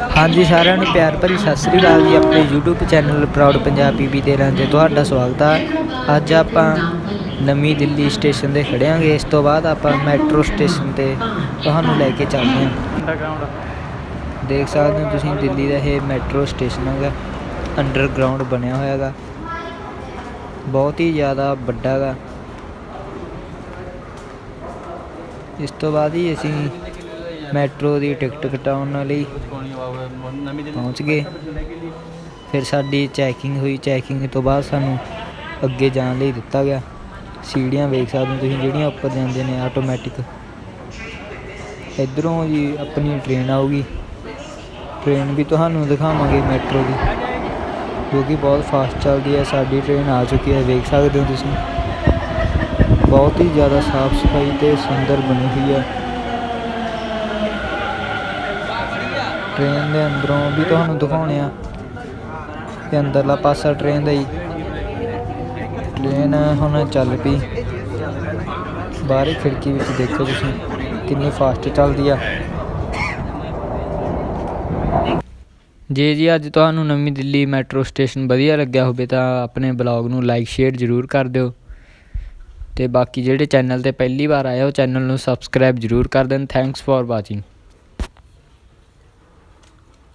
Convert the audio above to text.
ਹਾਂਜੀ, ਸਾਰਿਆਂ ਨੂੰ ਪਿਆਰ ਭਰੀ ਸਤਿ ਸ੍ਰੀ ਅਕਾਲ ਜੀ, ਆਪਣੇ YouTube channel proud Punjab PB ਦੇ ਰਾਂ ਤੇ ਤੁਹਾਡਾ ਸਵਾਗਤ ਆ। ਅੱਜ ਆਪਾਂ ਨਵੀਂ ਦਿੱਲੀ ਸਟੇਸ਼ਨ ਤੇ ਖੜਿਆਂਗੇ, ਇਸ ਤੋਂ ਬਾਅਦ ਆਪਾਂ ਮੈਟਰੋ ਸਟੇਸ਼ਨ ਤੇ ਤੁਹਾਨੂੰ ਲੈ ਕੇ ਚੱਲਦੇ ਹਾਂ। ਦੇਖ ਸਕਦੇ ਹੋ ਤੁਸੀਂ ਦਿੱਲੀ ਦਾ ਇਹ ਮੈਟਰੋ ਸਟੇਸ਼ਨ ਹੈਗਾ ਅੰਡਰਗਰਾਉਂਡ ਬਣਿਆ ਹੋਇਆ ਹੈਗਾ। ਬਹੁਤ ਹੀ ਜ਼ਿਆਦਾ ਵੱਡਾ ਹੈਗਾ। ਇਸ ਤੋਂ ਬਾਅਦ ਹੀ ਅਸੀਂ ਮੈਟਰੋ ਦੀ ਟਿਕਟ ਕਟਾਉਣ ਲਈ ਪਹੁੰਚ ਗਏ। ਫਿਰ ਸਾਡੀ ਚੈਕਿੰਗ ਹੋਈ। ਚੈਕਿੰਗ ਤੋਂ ਬਾਅਦ ਸਾਨੂੰ ਅੱਗੇ ਜਾਣ ਲਈ ਦਿੱਤਾ ਗਿਆ। ਸੀੜੀਆਂ ਵੇਖ ਸਕਦੇ ਹੋ ਤੁਸੀਂ, ਜਿਹੜੀਆਂ ਉੱਪਰ ਜਾਂਦੇ ਨੇ ਆਟੋਮੈਟਿਕ ਇਧਰੋਂ ਜੀ ਆਪਣੀ ਟ੍ਰੇਨ ਆਊਗੀ। ਟ੍ਰੇਨ ਵੀ ਤੁਹਾਨੂੰ ਦਿਖਾਵਾਂਗੇ ਮੈਟਰੋ ਦੀ। ਜੋ ਕਿ ਬਹੁਤ ਫਾਸਟ ਚੱਲਦੀ ਹੈ, ਸਾਡੀ ਟ੍ਰੇਨ ਆ ਚੁੱਕੀ ਹੈ, ਵੇਖ ਸਕਦੇ ਹੋ ਤੁਸੀਂ। ਬਹੁਤ ਹੀ ਜ਼ਿਆਦਾ ਸਾਫ਼ ਸਫ਼ਾਈ ਤੇ ਸੁੰਦਰ ਬਣੀ ਹੋਈ ਹੈ। ਟ੍ਰੇਨ ਦੇ ਅੰਦਰੋਂ ਵੀ ਤੁਹਾਨੂੰ ਦਿਖਾਉਣੇ ਆ ਤੇ ਅੰਦਰਲਾ ਪਾਸਾ ਟ੍ਰੇਨ ਦਾ ਹੀ। ਟ੍ਰੇਨ ਹੁਣ ਚੱਲ ਪਈ। ਬਾਹਰੀ ਖਿੜਕੀ ਵਿੱਚ ਦੇਖੋ ਤੁਸੀਂ, ਕਿੰਨੀ ਫਾਸਟ ਚੱਲਦੀ ਆ। ਜੇ ਜੀ ਅੱਜ ਤੁਹਾਨੂੰ ਨਵੀਂ ਦਿੱਲੀ ਮੈਟਰੋ ਸਟੇਸ਼ਨ ਵਧੀਆ ਲੱਗਿਆ ਹੋਵੇ ਤਾਂ ਆਪਣੇ ਬਲੌਗ ਨੂੰ ਲਾਈਕ ਸ਼ੇਅਰ ਜ਼ਰੂਰ ਕਰ ਦਿਓ। ਤੇ ਬਾਕੀ ਜਿਹੜੇ ਚੈਨਲ ਤੇ ਪਹਿਲੀ ਵਾਰ ਆਏ ਹੋ ਚੈਨਲ ਨੂੰ ਸਬਸਕ੍ਰਾਈਬ ਜ਼ਰੂਰ ਕਰ ਦੇਣ। Thanks for watching